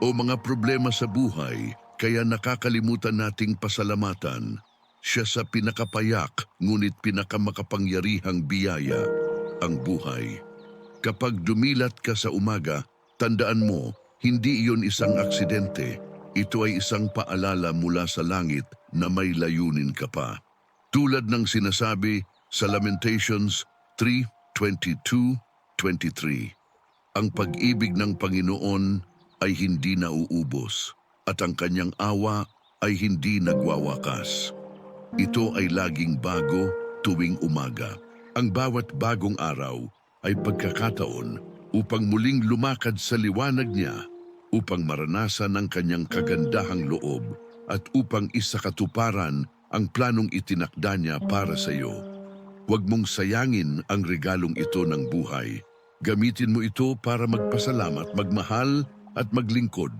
o mga problema sa buhay, kaya nakakalimutan nating pasalamatan. Siya sa pinakapayak, ngunit pinakamakapangyarihang biyaya, ang buhay. Kapag dumilat ka sa umaga, tandaan mo, hindi iyon isang aksidente. Ito ay isang paalala mula sa langit na may layunin ka pa. Tulad ng sinasabi sa Lamentations 3:22-23. Ang pag-ibig ng Panginoon ay hindi nauubos at ang kanyang awa ay hindi nagwawakas. Ito ay laging bago tuwing umaga. Ang bawat bagong araw ay pagkakataon upang muling lumakad sa liwanag niya, upang maranasan ang kanyang kagandahang loob at upang isakatuparan ang planong itinakda niya para sa iyo. Huwag mong sayangin ang regalong ito ng buhay. Gamitin mo ito para magpasalamat, magmahal at maglingkod.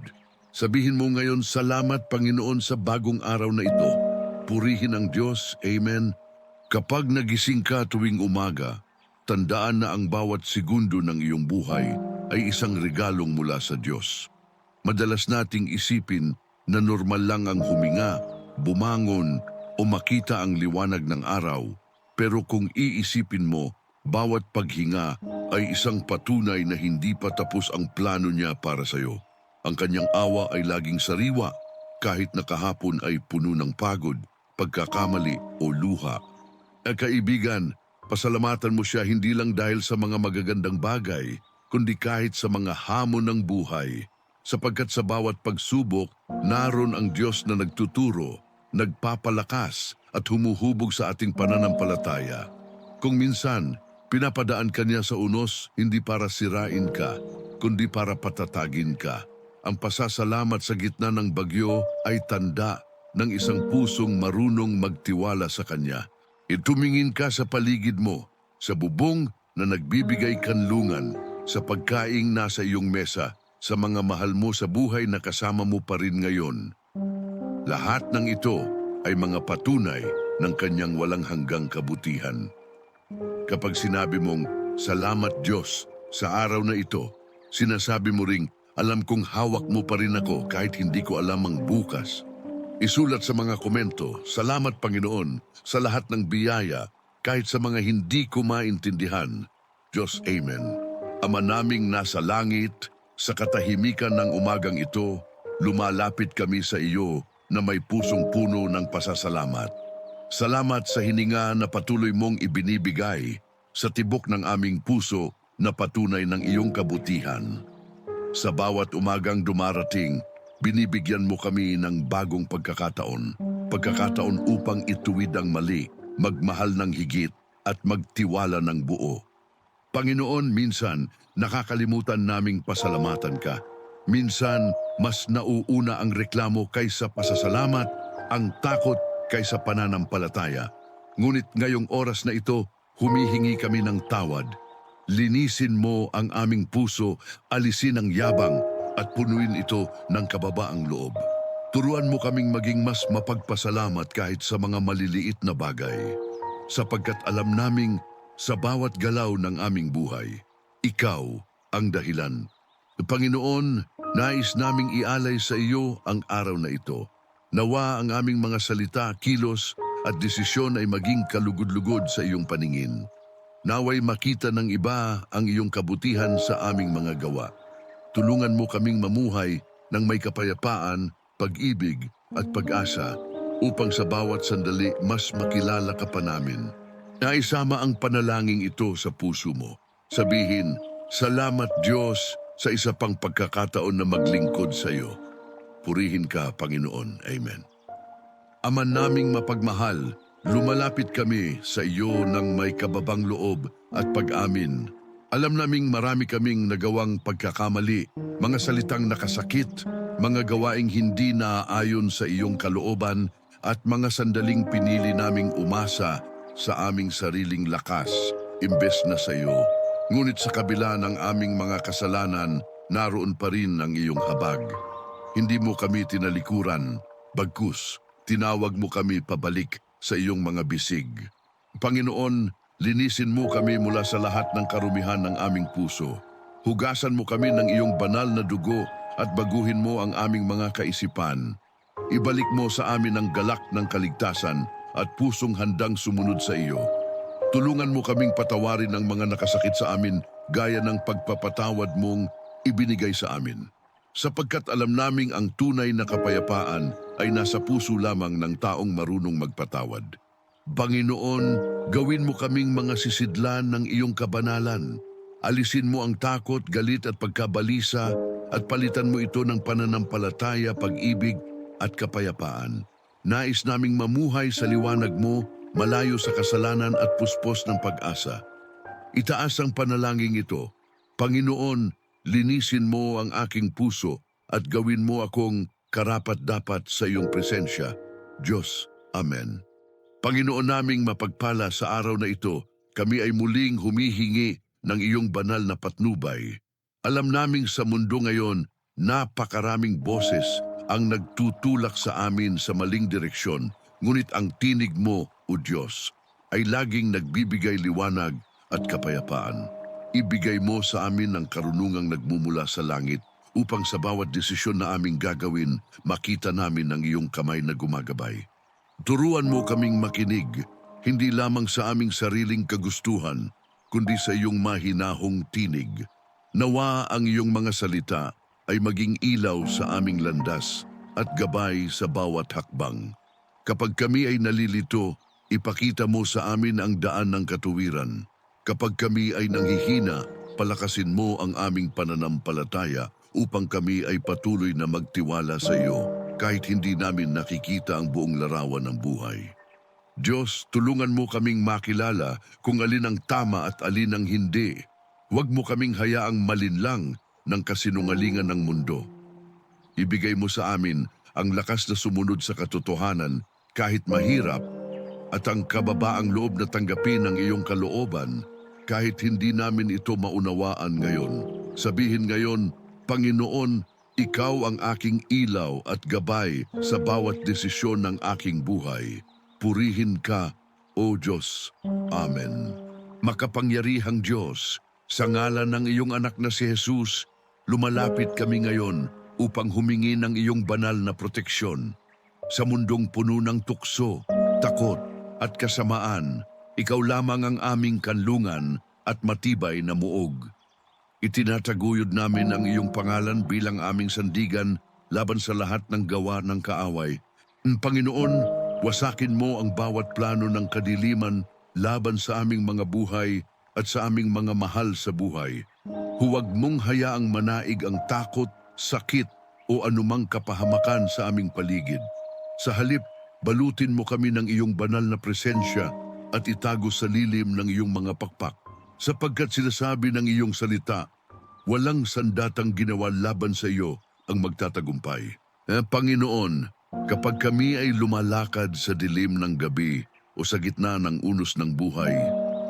Sabihin mo ngayon, salamat Panginoon sa bagong araw na ito. Purihin ang Diyos, Amen. Kapag nagising ka tuwing umaga, tandaan na ang bawat segundo ng iyong buhay ay isang regalong mula sa Diyos. Madalas nating isipin na normal lang ang huminga, bumangon o makita ang liwanag ng araw. Pero kung iisipin mo, bawat paghinga ay isang patunay na hindi pa tapos ang plano niya para sa iyo. Ang kanyang awa ay laging sariwa kahit na kahapon ay puno ng pagod, pagkakamali o luha. Eh kaibigan, pasalamatan mo siya hindi lang dahil sa mga magagandang bagay, kundi kahit sa mga hamon ng buhay. Sapagkat sa bawat pagsubok, naroon ang Diyos na nagtuturo, nagpapalakas at humuhubog sa ating pananampalataya. Kung minsan, pinapadaan ka niya sa unos hindi para sirain ka, kundi para patatagin ka. Ang pasasalamat sa gitna ng bagyo ay tanda ng isang pusong marunong magtiwala sa Kanya. Itumingin ka sa paligid mo, sa bubong na nagbibigay kanlungan, sa pagkaing nasa iyong mesa, sa mga mahal mo sa buhay na kasama mo pa rin ngayon. Lahat ng ito ay mga patunay ng Kanyang walang hanggang kabutihan. Kapag sinabi mong, Salamat Diyos sa araw na ito, sinasabi mo ring, alam kong hawak mo pa rin ako kahit hindi ko alam ang bukas. Isulat sa mga komento, Salamat Panginoon sa lahat ng biyaya kahit sa mga hindi ko maintindihan. Diyos Amen. Ama naming nasa langit, sa katahimikan ng umagang ito, lumalapit kami sa iyo na may pusong puno ng pasasalamat. Salamat sa hininga na patuloy mong ibinibigay sa tibok ng aming puso na patunay ng iyong kabutihan. Sa bawat umagang dumarating, binibigyan mo kami ng bagong pagkakataon. Pagkakataon upang ituwid ang mali, magmahal ng higit at magtiwala ng buo. Panginoon, minsan nakakalimutan naming pasalamatan ka. Minsan, mas nauuna ang reklamo kaysa pasasalamat, ang takot kaysa pananampalataya. Ngunit ngayong oras na ito, humihingi kami ng tawad. Linisin mo ang aming puso, alisin ang yabang, at punuin ito ng kababaang loob. Turuan mo kaming maging mas mapagpasalamat kahit sa mga maliliit na bagay. Sapagkat alam naming sa bawat galaw ng aming buhay, ikaw ang dahilan. Panginoon, nais naming ialay sa iyo ang araw na ito. Nawa ang aming mga salita, kilos at desisyon ay maging kalugod-lugod sa iyong paningin. Naway makita ng iba ang iyong kabutihan sa aming mga gawa. Tulungan mo kaming mamuhay ng may kapayapaan, pag-ibig at pag-asa upang sa bawat sandali mas makilala ka pa namin. Naisama ang panalangin ito sa puso mo. Sabihin, Salamat Diyos sa isa pang pagkakataon na maglingkod sa iyo. Purihin ka, Panginoon. Amen. Ama naming mapagmahal, lumalapit kami sa iyo ng may kababang loob at pag-amin. Alam naming marami kaming nagawang pagkakamali, mga salitang nakasakit, mga gawaing hindi naaayon sa iyong kalooban at mga sandaling pinili naming umasa sa aming sariling lakas, imbes na sa iyo. Ngunit sa kabila ng aming mga kasalanan, naroon pa rin ang iyong habag. Hindi mo kami tinalikuran, bagkus, tinawag mo kami pabalik sa iyong mga bisig. Panginoon, linisin mo kami mula sa lahat ng karumihan ng aming puso. Hugasan mo kami ng iyong banal na dugo at baguhin mo ang aming mga kaisipan. Ibalik mo sa amin ang galak ng kaligtasan at pusong handang sumunod sa iyo. Tulungan mo kaming patawarin ang mga nakasakit sa amin gaya ng pagpapatawad mong ibinigay sa amin. Sapagkat alam naming ang tunay na kapayapaan ay nasa puso lamang ng taong marunong magpatawad. Panginoon, gawin mo kaming mga sisidlan ng iyong kabanalan. Alisin mo ang takot, galit at pagkabalisa at palitan mo ito ng pananampalataya, pag-ibig at kapayapaan. Nais naming mamuhay sa liwanag mo, malayo sa kasalanan at puspos ng pag-asa. Itaas ang panalangin ito. Panginoon, linisin mo ang aking puso at gawin mo akong karapat-dapat sa iyong presensya. Diyos, Amen. Panginoon naming mapagpala sa araw na ito, kami ay muling humihingi ng iyong banal na patnubay. Alam naming sa mundo ngayon, napakaraming boses ang nagtutulak sa amin sa maling direksyon, ngunit ang tinig mo, O Diyos, ay laging nagbibigay liwanag at kapayapaan. Ibigay mo sa amin ang karunungang nagmumula sa langit upang sa bawat desisyon na aming gagawin, makita namin ang iyong kamay na gumagabay. Turuan mo kaming makinig, hindi lamang sa aming sariling kagustuhan, kundi sa iyong mahinahong tinig. Nawa ang iyong mga salita ay maging ilaw sa aming landas at gabay sa bawat hakbang. Kapag kami ay nalilito, ipakita mo sa amin ang daan ng katuwiran. Kapag kami ay nanghihina, palakasin mo ang aming pananampalataya upang kami ay patuloy na magtiwala sa iyo kahit hindi namin nakikita ang buong larawan ng buhay. Diyos, tulungan mo kaming makilala kung alin ang tama at alin ang hindi. Huwag mo kaming hayaang malinlang ng kasinungalingan ng mundo. Ibigay mo sa amin ang lakas na sumunod sa katotohanan kahit mahirap at ang kababaang loob na tanggapin ang iyong kalooban kahit hindi namin ito maunawaan ngayon. Sabihin ngayon, Panginoon, ikaw ang aking ilaw at gabay sa bawat desisyon ng aking buhay. Purihin ka, O Diyos. Amen. Makapangyarihang Diyos, sa ngalan ng iyong anak na si Jesus, lumalapit kami ngayon upang humingi ng iyong banal na proteksyon. Sa mundong puno ng tukso, takot at kasamaan, ikaw lamang ang aming kanlungan at matibay na muog. Itinataguyod namin ang iyong pangalan bilang aming sandigan laban sa lahat ng gawa ng kaaway. Panginoon, wasakin mo ang bawat plano ng kadiliman laban sa aming mga buhay at sa aming mga mahal sa buhay. Huwag mong hayaang manaig ang takot, sakit o anumang kapahamakan sa aming paligid. Sa halip, balutin mo kami ng iyong banal na presensya at itago sa lilim ng iyong mga pakpak. Sapagkat sinasabi ng iyong salita, walang sandatang ginawa laban sa iyo ang magtatagumpay. Eh, Panginoon, kapag kami ay lumalakad sa dilim ng gabi o sa gitna ng unos ng buhay,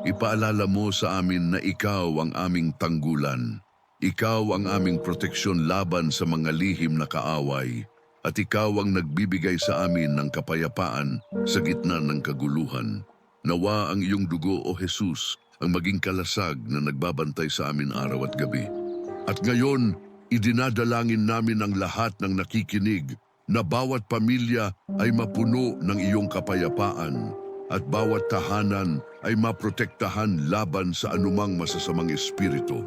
ipaalala mo sa amin na ikaw ang aming tanggulan. Ikaw ang aming proteksyon laban sa mga lihim na kaaway at ikaw ang nagbibigay sa amin ng kapayapaan sa gitna ng kaguluhan. Nawa ang iyong dugo o Jesus ang maging kalasag na nagbabantay sa amin araw at gabi. At ngayon, idinadalangin namin ang lahat ng nakikinig na bawat pamilya ay mapuno ng iyong kapayapaan at bawat tahanan ay maprotektahan laban sa anumang masasamang espiritu.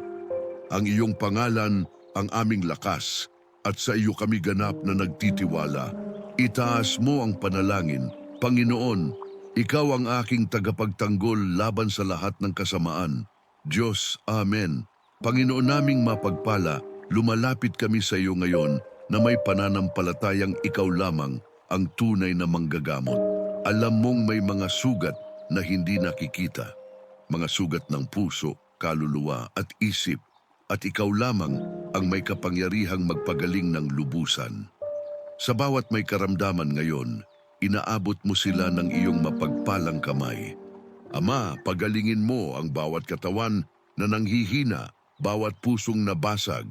Ang iyong pangalan ang aming lakas at sa iyo kami ganap na nagtitiwala. Itaas mo ang panalangin, Panginoon, ikaw ang aking tagapagtanggol laban sa lahat ng kasamaan. Diyos, Amen. Panginoon naming mapagpala, lumalapit kami sa iyo ngayon na may pananampalatayang ikaw lamang ang tunay na manggagamot. Alam mong may mga sugat na hindi nakikita. Mga sugat ng puso, kaluluwa at isip. At ikaw lamang ang may kapangyarihang magpagaling ng lubusan. Sa bawat may karamdaman ngayon, inaabot mo sila ng iyong mapagpalang kamay. Ama, pagalingin mo ang bawat katawan na nanghihina, bawat pusong nabasag,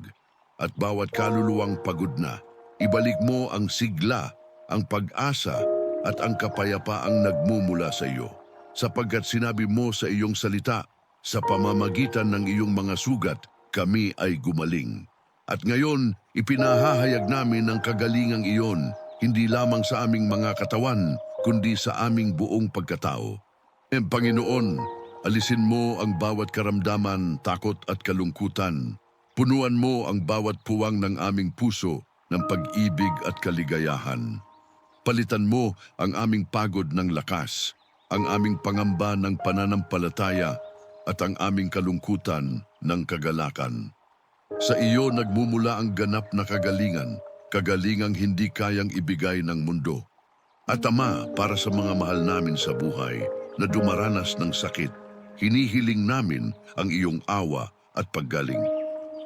at bawat kaluluwang pagod na. Ibalik mo ang sigla, ang pag-asa, at ang kapayapaang nagmumula sa iyo. Sapagkat sinabi mo sa iyong salita, sa pamamagitan ng iyong mga sugat, kami ay gumaling. At ngayon, ipinahahayag namin ang kagalingang iyon, hindi lamang sa aming mga katawan, kundi sa aming buong pagkatao. E Panginoon, alisin mo ang bawat karamdaman, takot at kalungkutan. Punuan mo ang bawat puwang ng aming puso ng pag-ibig at kaligayahan. Palitan mo ang aming pagod ng lakas, ang aming pangamba ng pananampalataya at ang aming kalungkutan ng kagalakan. Sa iyo nagmumula ang ganap na kagalingan, kagalingang hindi kayang ibigay ng mundo. At Ama, para sa mga mahal namin sa buhay na dumaranas ng sakit, hinihiling namin ang iyong awa at paggaling.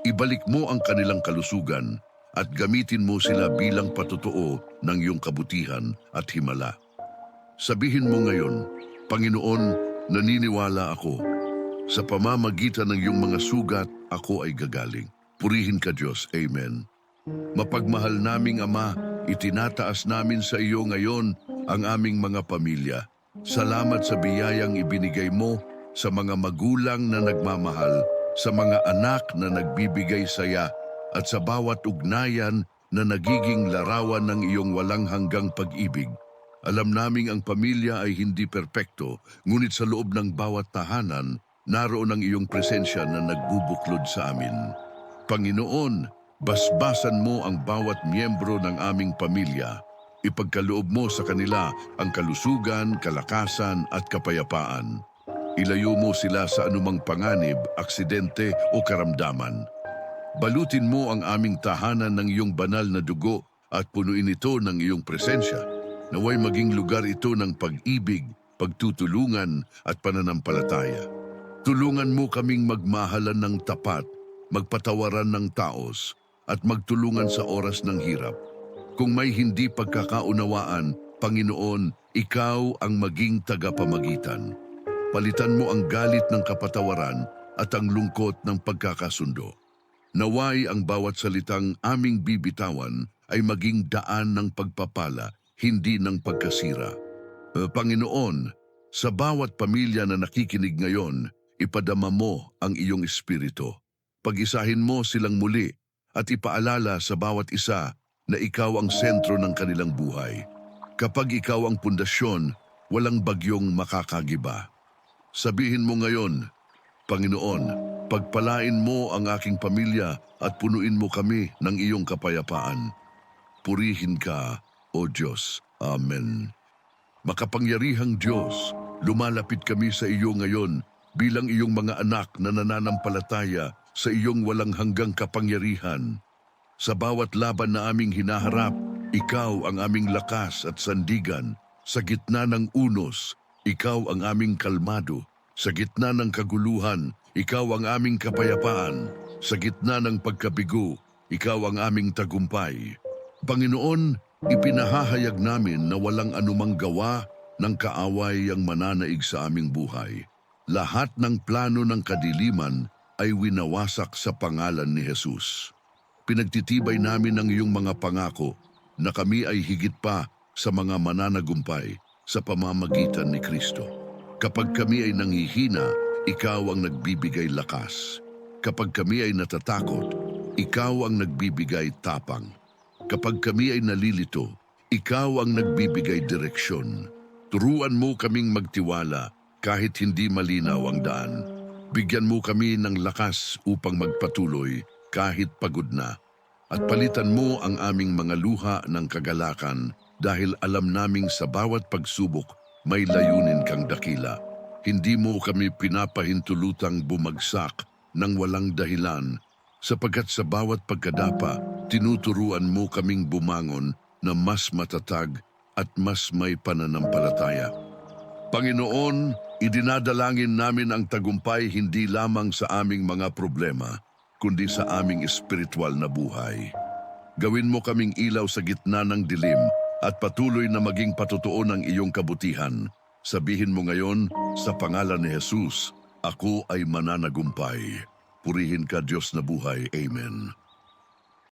Ibalik mo ang kanilang kalusugan at gamitin mo sila bilang patutuo ng iyong kabutihan at himala. Sabihin mo ngayon, Panginoon, naniniwala ako. Sa pamamagitan ng iyong mga sugat, ako ay gagaling. Purihin ka Diyos. Amen. Mapagmahal naming Ama, itinataas namin sa iyo ngayon ang aming mga pamilya. Salamat sa biyayang ibinigay mo sa mga magulang na nagmamahal, sa mga anak na nagbibigay saya, at sa bawat ugnayan na nagiging larawan ng iyong walang hanggang pag-ibig. Alam naming ang pamilya ay hindi perpekto, ngunit sa loob ng bawat tahanan, naroon ang iyong presensya na nagbubuklod sa amin. Panginoon, basbasan mo ang bawat miyembro ng aming pamilya. Ipagkaloob mo sa kanila ang kalusugan, kalakasan at kapayapaan. Ilayo mo sila sa anumang panganib, aksidente o karamdaman. Balutin mo ang aming tahanan ng iyong banal na dugo at punuin ito ng iyong presensya. Naway maging lugar ito ng pag-ibig, pagtutulungan at pananampalataya. Tulungan mo kaming magmahalan ng tapat, magpatawaran ng taos, at magtulungan sa oras ng hirap. Kung may hindi pagkakaunawaan, Panginoon, Ikaw ang maging tagapamagitan. Palitan mo ang galit ng kapatawaran at ang lungkot ng pagkakasundo. Naway ang bawat salitang aming bibitawan ay maging daan ng pagpapala, hindi ng pagkasira. Eh, Panginoon, sa bawat pamilya na nakikinig ngayon, ipadama mo ang iyong espiritu. Pag-isahin mo silang muli at ipaalala sa bawat isa na ikaw ang sentro ng kanilang buhay. Kapag ikaw ang pundasyon, walang bagyong makakagiba. Sabihin mo ngayon, Panginoon, pagpalain mo ang aking pamilya at punuin mo kami ng iyong kapayapaan. Purihin ka, O Diyos. Amen. Makapangyarihang Diyos, lumalapit kami sa iyo ngayon bilang iyong mga anak na nananampalataya sa iyong walang hanggang kapangyarihan. Sa bawat laban na aming hinaharap, ikaw ang aming lakas at sandigan. Sa gitna ng unos, ikaw ang aming kalmado. Sa gitna ng kaguluhan, ikaw ang aming kapayapaan. Sa gitna ng pagkabigo, ikaw ang aming tagumpay. Panginoon, ipinahahayag namin na walang anumang gawa ng kaaway ang mananaig sa aming buhay. Lahat ng plano ng kadiliman ay winawasak sa pangalan ni Jesus. Pinagtitibay namin ang iyong mga pangako na kami ay higit pa sa mga mananagumpay sa pamamagitan ni Kristo. Kapag kami ay nanghihina, ikaw ang nagbibigay lakas. Kapag kami ay natatakot, ikaw ang nagbibigay tapang. Kapag kami ay nalilito, ikaw ang nagbibigay direksyon. Turuan mo kaming magtiwala kahit hindi malinaw ang daan. Bigyan mo kami ng lakas upang magpatuloy kahit pagod na. At palitan mo ang aming mga luha ng kagalakan dahil alam naming sa bawat pagsubok may layunin kang dakila. Hindi mo kami pinapahintulutang bumagsak ng walang dahilan sapagkat sa bawat pagkadapa, tinuturuan mo kaming bumangon na mas matatag at mas may pananampalataya. Panginoon, idinadalangin namin ang tagumpay hindi lamang sa aming mga problema, kundi sa aming espiritual na buhay. Gawin mo kaming ilaw sa gitna ng dilim at patuloy na maging patutuo ng iyong kabutihan. Sabihin mo ngayon, sa pangalan ni Jesus, ako ay mananagumpay. Purihin ka Diyos na buhay. Amen.